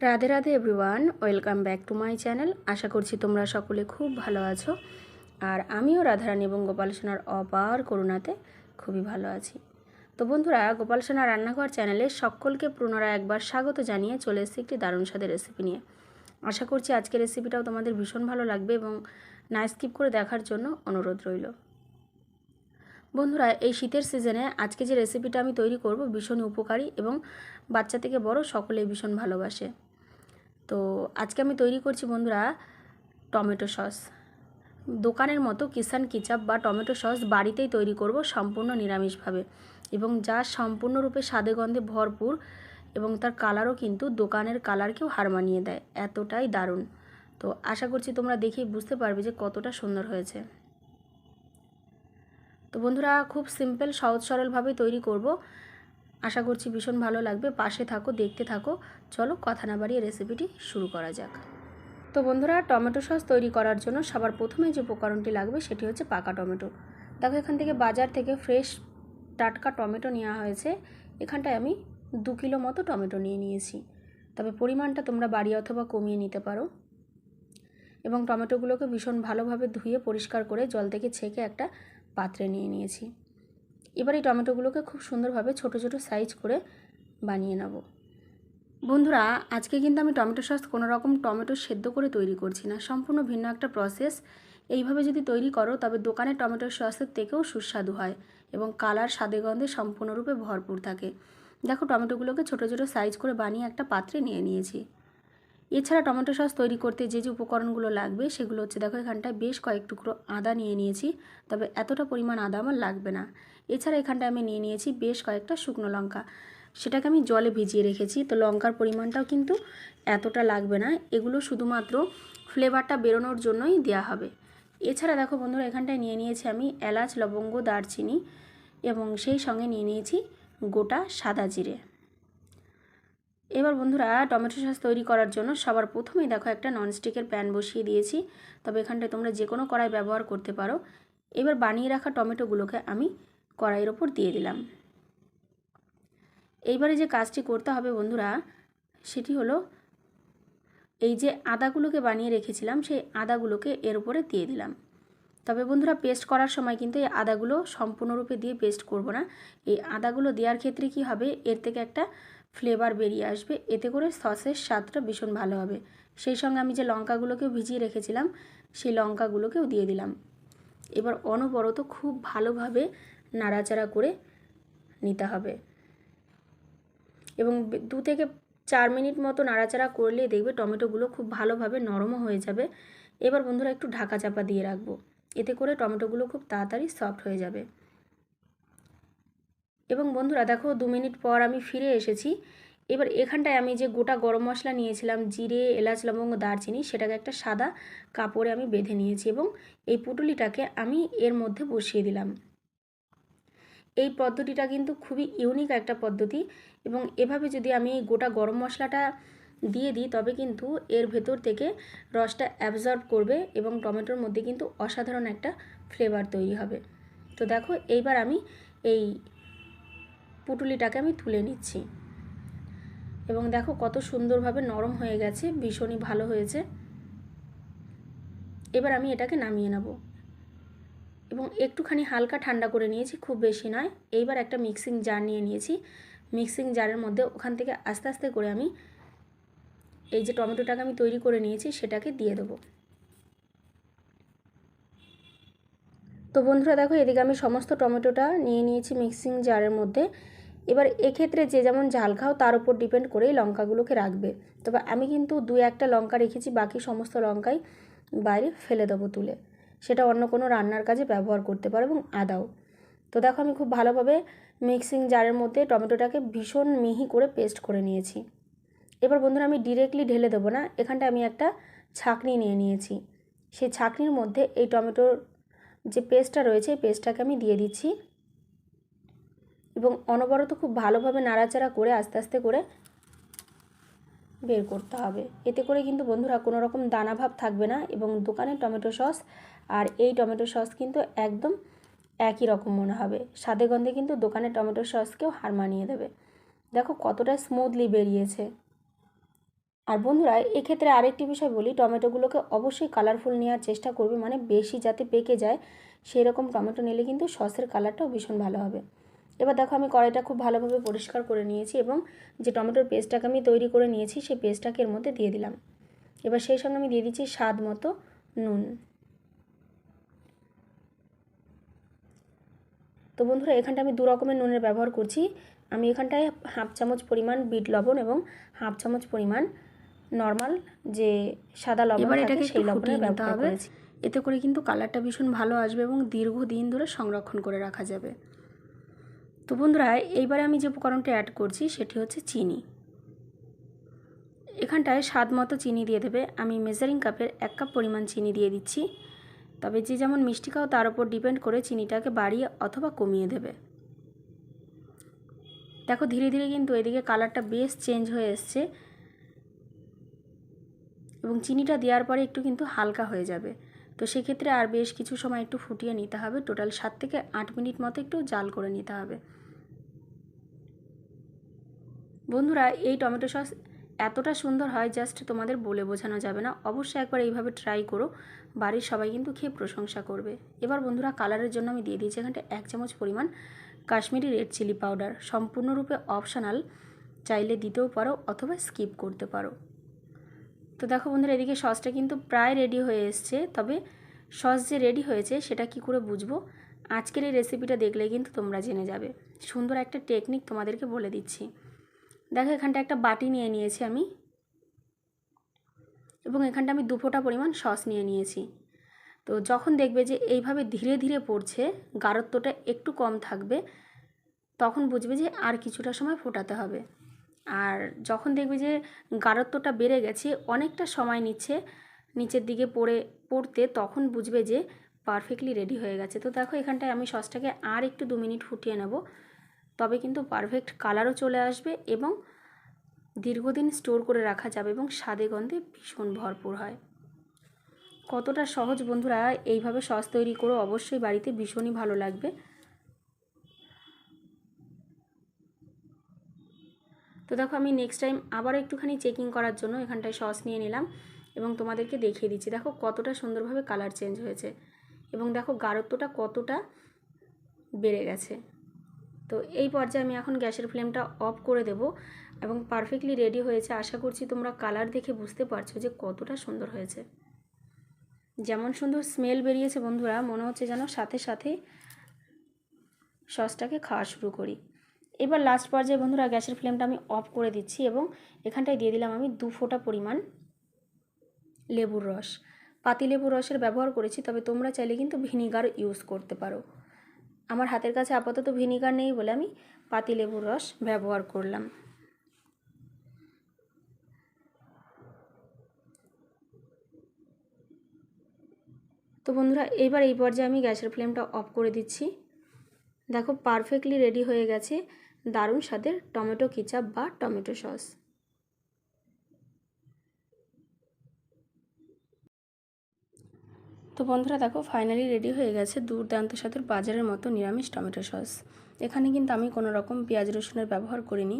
Radhe Radhe everyone, welcome back to my channel. আশা করছি তোমরা সকলে খুব ভালো আছো। আর আমিও রাধারানী এবং গোপাল সোনার অপার করুণাতে খুবই ভালো আছি। তো বন্ধুরা, গোপাল সোনা রান্নাঘর চ্যানেলে সকলকে পুনরায় একবার স্বাগত জানিয়ে চলে এসেছি একটি দারুণ স্বাদের রেসিপি নিয়ে। আশা করছি আজকের রেসিপিটাও তোমাদের ভীষণ ভালো লাগবে এবং না স্কিপ করে দেখার জন্য অনুরোধ রইল। বন্ধুরা, এই শীতের সিজনে আজকে যে রেসিপিটা আমি তৈরি করব ভীষণ উপকারী এবং বাচ্চা থেকে বড় সকলেই ভীষণ ভালোবাসে। তো আজকে আমি তৈরি করছি বন্ধুরা টমেটো সস। দোকানের মতো কিষান কিচাপ বা টমেটো সস বাড়িতেই তৈরি করব সম্পূর্ণ নিরামিষভাবে এবং যা সম্পূর্ণরূপে স্বাদে গন্ধে ভরপুর এবং তার কালারও কিন্তু দোকানের কালারকেও হার মানিয়ে দেয়, এতটাই দারুণ। তো আশা করছি তোমরা দেখেই বুঝতে পারবে যে কতটা সুন্দর হয়েছে। তো বন্ধুরা খুব সিম্পল সহজ সরলভাবে তৈরি করব। আশা করছি ভীষণ ভালো লাগবে। পাশে থাকো, দেখতে থাকো। চলো কথা না বাড়িয়ে রেসিপিটি শুরু করা যাক। তো বন্ধুরা, টমেটো সস তৈরি করার জন্য সবার প্রথমে যে উপকরণটি লাগবে সেটি হচ্ছে পাকা টমেটো। দেখো, এখান থেকে বাজার থেকে ফ্রেশ টাটকা টমেটো নেওয়া হয়েছে। এখানটায় আমি দু কিলো মতো টমেটো নিয়ে নিয়েছি। তবে পরিমাণটা তোমরা বাড়ি অথবা কমিয়ে নিতে পারো। এবং টমেটোগুলোকে ভীষণ ভালোভাবে ধুয়ে পরিষ্কার করে জল থেকে ছেঁকে একটা পাত্রে নিয়ে নিয়েছি। এবার এই টমেটোগুলোকে খুব সুন্দরভাবে ছোট ছোট সাইজ করে বানিয়ে নেব। বন্ধুরা, আজকে কিন্তু আমি টমেটো সস কোনো রকম টমেটো সেদ্ধ করে তৈরি করছি না। সম্পূর্ণ ভিন্ন একটা প্রসেস এইভাবে যদি তৈরি করো, তবে দোকানে টমেটো সসের থেকেও সুস্বাদু হয় এবং কালার স্বাদে গন্ধে সম্পূর্ণরূপে ভরপুর থাকে। দেখো, টমেটোগুলোকে ছোট ছোট সাইজ করে বানিয়ে একটা পাত্রে নিয়ে নিয়েছি। এছাড়া টমেটো সস তৈরি করতে যে যে উপকরণগুলো লাগবে, সেগুলো হচ্ছে, দেখো, এখানটায় বেশ কয়েক টুকরো আদা নিয়ে নিয়েছি, তবে এতটা পরিমাণ আদা আমার লাগবে না। এছাড়া এখানটায় আমি নিয়ে নিয়েছি বেশ কয়েকটা শুকনো লঙ্কা। সেটাকে আমি জলে ভিজিয়ে রেখেছি। তো লঙ্কার পরিমাণটাও কিন্তু এতটা লাগবে না। এগুলো শুধুমাত্র ফ্লেভারটা বেরোনোর জন্যই দেওয়া হবে। এছাড়া দেখো বন্ধুরা, এখানটায় নিয়ে নিয়েছি আমি এলাচ, লবঙ্গ, দারচিনি এবং সেই সঙ্গে নিয়ে নিয়েছি গোটা সাদা জিরে। এবার বন্ধুরা, টমেটো সস তৈরি করার জন্য সবার প্রথমেই দেখো একটা ননস্টিকের প্যান বসিয়ে দিয়েছি। তবে এখানটায় তোমরা যে কোনো কড়াই ব্যবহার করতে পারো। এবার বানিয়ে রাখা টমেটোগুলোকে আমি কড়াইয়ের ওপর দিয়ে দিলাম। এইবারে যে কাজটি করতে হবে বন্ধুরা, সেটি হলো এই যে আদাগুলোকে বানিয়ে রেখেছিলাম, সেই আদাগুলোকে এর উপরে দিয়ে দিলাম। তবে বন্ধুরা, পেস্ট করার সময় কিন্তু এই আদাগুলো সম্পূর্ণরূপে দিয়ে পেস্ট করব না। এই আদাগুলো দেওয়ার ক্ষেত্রে কি হবে? এর থেকে একটা ফ্লেভার বেরিয়ে আসবে। এতে করে সসের স্বাদটা ভীষণ ভালো হবে। সেই সঙ্গে আমি যে লঙ্কাগুলোকেও ভিজিয়ে রেখেছিলাম, সেই লঙ্কাগুলোকেও দিয়ে দিলাম। এবার অনবরত খুব ভালোভাবে নাড়াচাড়া করে নিতে হবে। এবং দু থেকে চার মিনিট মতো নাড়াচাড়া করলে দেখবে টমেটোগুলো খুব ভালোভাবে নরমও হয়ে যাবে। এবার বন্ধুরা একটু ঢাকা চাপা দিয়ে রাখব। এতে করে টমেটোগুলো খুব তাড়াতাড়ি সফট হয়ে যাবে। এবং বন্ধুরা দেখো দু মিনিট পর আমি ফিরে এসেছি। এবার এখানটায় আমি যে গোটা গরম মশলা নিয়েছিলাম, জিরে, এলাচ, লবঙ্গ, দারচিনি, সেটাকে একটা সাদা কাপড়ে আমি বেঁধে নিয়েছি এবং এই পুটুলিটাকে আমি এর মধ্যে বসিয়ে দিলাম। এই পদ্ধতিটা কিন্তু খুবই ইউনিক একটা পদ্ধতি এবং এভাবে যদি আমি গোটা গরম মশলাটা দিয়ে দিই, তবে কিন্তু এর ভেতর থেকে রসটা অ্যাবজর্ব করবে এবং টমেটোর মধ্যে কিন্তু অসাধারণ একটা ফ্লেভার তৈরি হবে। তো দেখো, এইবার আমি এই পুটুলিটাকে আমি তুলে নিচ্ছি। এবং দেখো, কত সুন্দরভাবে নরম হয়ে গেছে, ভীষণই ভালো হয়েছে। এবার আমি এটাকে নামিয়ে নেব। এবং একটুখানি হালকা ঠান্ডা করে নিয়েছি, খুব বেশি নয়। এইবার একটা মিক্সিং জার নিয়ে নিয়েছি। মিক্সিং জারের মধ্যে ওখান থেকে আস্তে আস্তে করে আমি এই যে টমেটোটাকে আমি তৈরি করে নিয়েছি, সেটাকে দিয়ে দেবো। তো বন্ধুরা দেখো, এদিকে আমি সমস্ত টমেটোটা নিয়ে নিয়েছি মিক্সিং জারের মধ্যে। এবার এক্ষেত্রে যে যেমন ঝাল খাও, তার উপর ডিপেন্ড করেই লঙ্কাগুলোকে রাখবে। তবে আমি কিন্তু দু একটা লঙ্কা রেখেছি, বাকি সমস্ত লঙ্কাই বাইরে ফেলে দেবো তুলে। সেটা অন্য কোনো রান্নার কাজে ব্যবহার করতে পারো এবং আদাও। তো দেখো আমি খুব ভালোভাবে মিক্সিং জারের মধ্যে টমেটোটাকে ভীষণ মিহি করে পেস্ট করে নিয়েছি। এবার বন্ধুরা আমি ডিরেক্টলি ঢেলে দেবো না, এখানটা আমি একটা ছাঁকনি নিয়ে নিয়েছি। সেই ছাঁকনির মধ্যে এই টমেটোর যে পেস্টটা রয়েছে, এই পেস্টটাকে আমি দিয়ে দিচ্ছি। এবং অনবরত খুব ভালোভাবে নাড়াচাড়া করে আস্তে আস্তে করে বের করতে হবে। এতে করে কিন্তু বন্ধুরা কোনো রকম দানা ভাব থাকবে না এবং দোকানের টমেটো সস আর এই টমেটো সস কিন্তু একদম একই রকম মনে হবে। স্বাদে গন্ধে কিন্তু দোকানের টমেটো সসকেও হার মানিয়ে দেবে। দেখো কতটা স্মুথলি বেরিয়েছে। আর বন্ধুরা, এক্ষেত্রে আরেকটি বিষয় বলি, টমেটোগুলোকে অবশ্যই কালারফুল নেওয়ার চেষ্টা করবে। মানে বেশি যাতে পেকে যায় সেই রকম টমেটো নিলে কিন্তু সসের কালারটাও ভীষণ ভালো হবে। এবার দেখো আমি কড়াইটা খুব ভালোভাবে পরিষ্কার করে নিয়েছি এবং যে টমেটোর পেস্টটাকে আমি তৈরি করে নিয়েছি সেই পেস্টটাকে এর মধ্যে দিয়ে দিলাম। এবার সেই সঙ্গে আমি দিয়ে দিচ্ছি স্বাদ মতো নুন। তো বন্ধুরা এখানটা আমি দু রকমের নুনের ব্যবহার করছি। আমি এখানটায় হাফ চামচ পরিমাণ বিট লবণ এবং হাফ চামচ পরিমাণ নর্মাল যে সাদা লবণ থাকে এটাকে সেই লবণের ব্যবহার করেছি। এতে করে কিন্তু কালারটা ভীষণ ভালো আসবে এবং দীর্ঘদিন ধরে সংরক্ষণ করে রাখা যাবে। তো বন্ধুরা, এইবারে আমি যে উপকরণটা অ্যাড করছি সেটি হচ্ছে চিনি। এখানটায় স্বাদ মতো চিনি দিয়ে দেবে। আমি মেজারিং কাপের এক কাপ পরিমাণ চিনি দিয়ে দিচ্ছি। তবে যে যেমন মিষ্টি খাও, তার উপর ডিপেন্ড করে চিনিটাকে বাড়িয়ে অথবা কমিয়ে দেবে। দেখো, ধীরে ধীরে কিন্তু এদিকে কালারটা বেশ চেঞ্জ হয়ে এসছে। এবং চিনিটা দেওয়ার পরে একটু কিন্তু হালকা হয়ে যাবে। তো সেক্ষেত্রে আর বেশ কিছু সময় একটু ফুটিয়ে নিতে হবে। টোটাল সাত থেকে আট মিনিট মতো একটু জাল করে নিতে হবে। বন্ধুরা, এই টমেটো সস এতটা সুন্দর হয়, জাস্ট তোমাদের বলে বোঝানো যাবে না। অবশ্যই একবার এইভাবে ট্রাই করো। বাড়ির সবাই কিন্তু খেয়ে প্রশংসা করবে। এবার বন্ধুরা কালারের জন্য আমি দিয়ে দিয়েছি এখানটা এক চামচ পরিমাণ কাশ্মীরি রেড চিলি পাউডার সম্পূর্ণরূপে অপশনাল চাইলে দিতেও পারো অথবা স্কিপ করতে পারো। তো দেখো বন্ধুরা, এদিকে সসটা কিন্তু প্রায় রেডি হয়ে এসছে। তবে সস যে রেডি হয়েছে, সেটা কি করে বুঝব? আজকের এই রেসিপিটা দেখলে কিন্তু তোমরা জেনে যাবে। সুন্দর একটা টেকনিক তোমাদেরকে বলে দিচ্ছি। দেখো, এখানটা একটা বাটি নিয়ে নিয়েছি আমি। এবং এখানটা আমি দু ফোঁটা পরিমাণ সস নিয়ে নিয়েছি। তো যখন দেখবে যে এইভাবে ধীরে ধীরে পড়ছে, গাঢ়ত্বটা একটু কম থাকবে, তখন বুঝবে যে আর কিছুটা সময় ফোটাতে হবে। আর যখন দেখবে যে গাঢ়ত্বটা বেড়ে গেছে, অনেকটা সময় নিচ্ছে, নিচের দিকে পড়ে, পড়তে তখন বুঝবে যে পারফেক্টলি রেডি হয়ে গেছে। তো দেখো এখানটায় আমি সসটাকে আর একটু দু মিনিট ফুটিয়ে নেব। তবে কিন্তু পারফেক্ট কালারও চলে আসবে এবং দীর্ঘদিন স্টোর করে রাখা যাবে এবং স্বাদে গন্ধে ভীষণ ভরপুর হয়। কতটা সহজ বন্ধুরা, এইভাবে সস তৈরি করো, অবশ্যই বাড়িতে ভীষণই ভালো লাগবে। তো দেখো আমি নেক্সট টাইম আবার একটুখানি চেকিং করার জন্য এখানটায় সস নিয়ে নিলাম এবং তোমাদেরকে দেখিয়ে দিচ্ছি। দেখো কতটা সুন্দরভাবে কালার চেঞ্জ হয়েছে এবং দেখো গাঢ়ত্বটা কতটা বেড়ে গেছে। তো এই পর্যায়ে আমি এখন গ্যাসের ফ্লেমটা অফ করে দেব এবং পারফেক্টলি রেডি হয়েছে। আশা করছি তোমরা কালার দেখে বুঝতে পারছ যে কতটা সুন্দর হয়েছে। যেমন সুন্দর স্মেল বেরিয়েছে বন্ধুরা, মনে হচ্ছে যেন সাথে সাথে সসটাকে খাওয়া শুরু করি। এবার লাস্ট পর্যায়ে বন্ধুরা গ্যাসের ফ্লেমটা আমি অফ করে দিচ্ছি এবং এখানটায় দিয়ে দিলাম আমি দু ফোঁটা পরিমাণ লেবুর রস। পাতি লেবুর রসের ব্যবহার করেছি, তবে তোমরা চাইলে কিন্তু ভিনিগার ইউজ করতে পারো। আমার হাতের কাছে আপাতত ভিনিগার নেই বলে আমি পাতি লেবুর রস ব্যবহার করলাম। তো বন্ধুরা এইবার এই পর্যায়ে আমি গ্যাসের ফ্লেমটা অফ করে দিচ্ছি। দেখো পারফেক্টলি রেডি হয়ে গেছে। দারুণ স্বাদের টমেটো কিচাপ বা টমেটো সস। তো বন্ধুরা দেখো ফাইনালি রেডি হয়ে গেছে দুর্দান্ত স্বাদের বাজারের মতো নিরামিষ টমেটো সস। এখানে কিন্তু আমি কোনো রকম পেঁয়াজ রসুনের ব্যবহার করিনি।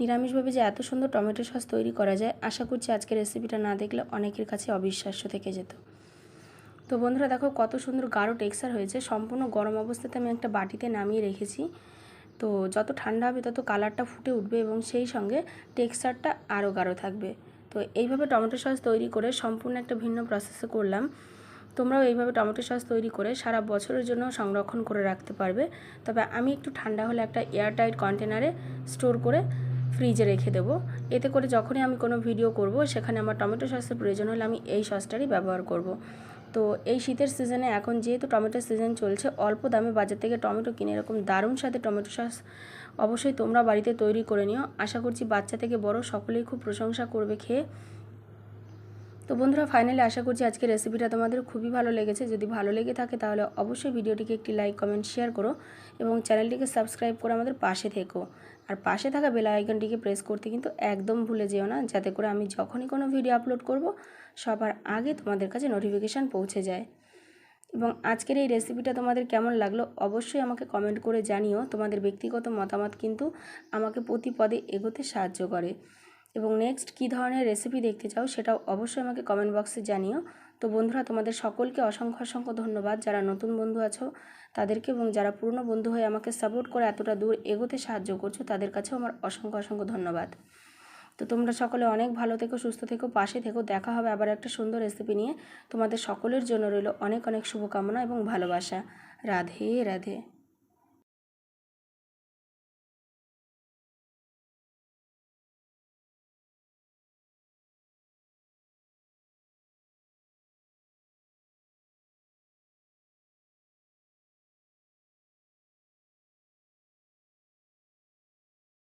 নিরামিষভাবে যে এত সুন্দর টমেটো সস তৈরি করা যায়, আশা করছি আজকের রেসিপিটা না দেখলে অনেকের কাছে অবিশ্বাস্য থেকে যেত। তো বন্ধুরা দেখো, কত সুন্দর গাঢ় টেক্সচার হয়েছে। সম্পূর্ণ গরম অবস্থাতে আমি একটা বাটিতে নামিয়ে রেখেছি। তো যত ঠান্ডা হবে তত কালারটা ফুটে উঠবে এবং সেই সঙ্গে টেক্সচারটা আরও গাঢ় থাকবে। তো এইভাবে টমেটো সস তৈরি করে সম্পূর্ণ একটা ভিন্ন প্রসেসে করলাম। তোমরাও এইভাবে টমেটো সস তৈরি করে সারা বছরের জন্য সংরক্ষণ করে রাখতে পারবে। তবে আমি একটু ঠান্ডা হলে একটা এয়ারটাইট কন্টেনারে স্টোর করে ফ্রিজে রেখে দেবো। এতে করে যখনই আমি কোনো ভিডিও করব, সেখানে আমার টমেটো সসের প্রয়োজন হলে আমি এই সসটারই ব্যবহার করব। তো এই শীতের সিজনে এখন যেহেতু টমেটোর সিজন চলছে, অল্প দামে বাজার থেকে টমেটো কিনে এরকম দারুণ সাথে টমেটো সস অবশ্যই তোমরা বাড়িতে তৈরি করে নিও। আশা করছি বাচ্চা থেকে বড় সকলেই খুব প্রশংসা করবে খেয়ে। তো বন্ধুরা ফাইনালি আশা করছি আজকের রেসিপিটা তোমাদের খুবই ভালো লেগেছে। যদি ভালো লেগে থাকে তাহলে অবশ্যই ভিডিওটিকে একটি লাইক কমেন্ট শেয়ার করো এবং চ্যানেলটিকে সাবস্ক্রাইব করে আমাদের পাশে থেকো। আর পাশে থাকা বেল আইকনটিকে প্রেস করতে কিন্তু একদম ভুলে যেও না, যাতে করে আমি যখনই কোনো ভিডিও আপলোড করব, সবার আগে তোমাদের কাছে নোটিফিকেশান পৌঁছে যায়। এবং আজকের এই রেসিপিটা তোমাদের কেমন লাগল অবশ্যই আমাকে কমেন্ট করে জানিও। তোমাদের ব্যক্তিগত মতামত কিন্তু আমাকে প্রতি পদে এগোতে সাহায্য করে। এবং নেক্সট কী ধরনের রেসিপি দেখতে চাও সেটাও অবশ্যই আমাকে কমেন্ট বক্সে জানিও। তো বন্ধুরা, তোমাদের সকলকে অসংখ্য অসংখ্য ধন্যবাদ। যারা নতুন বন্ধু আছো তাদেরকে এবং যারা পুরনো বন্ধু হয়ে আমাকে সাপোর্ট করে এতটা দূর এগোতে সাহায্য করছ তাদের কাছেও আমার অসংখ্য অসংখ্য ধন্যবাদ। তো তোমরা সকলে অনেক ভালো থেকো, সুস্থ থেকো, পাশে থেকো। দেখা হবে আবার একটা সুন্দর রেসিপি নিয়ে। তোমাদের সকলের জন্য রইল অনেক অনেক শুভকামনা এবং ভালোবাসা। রাধে রাধে।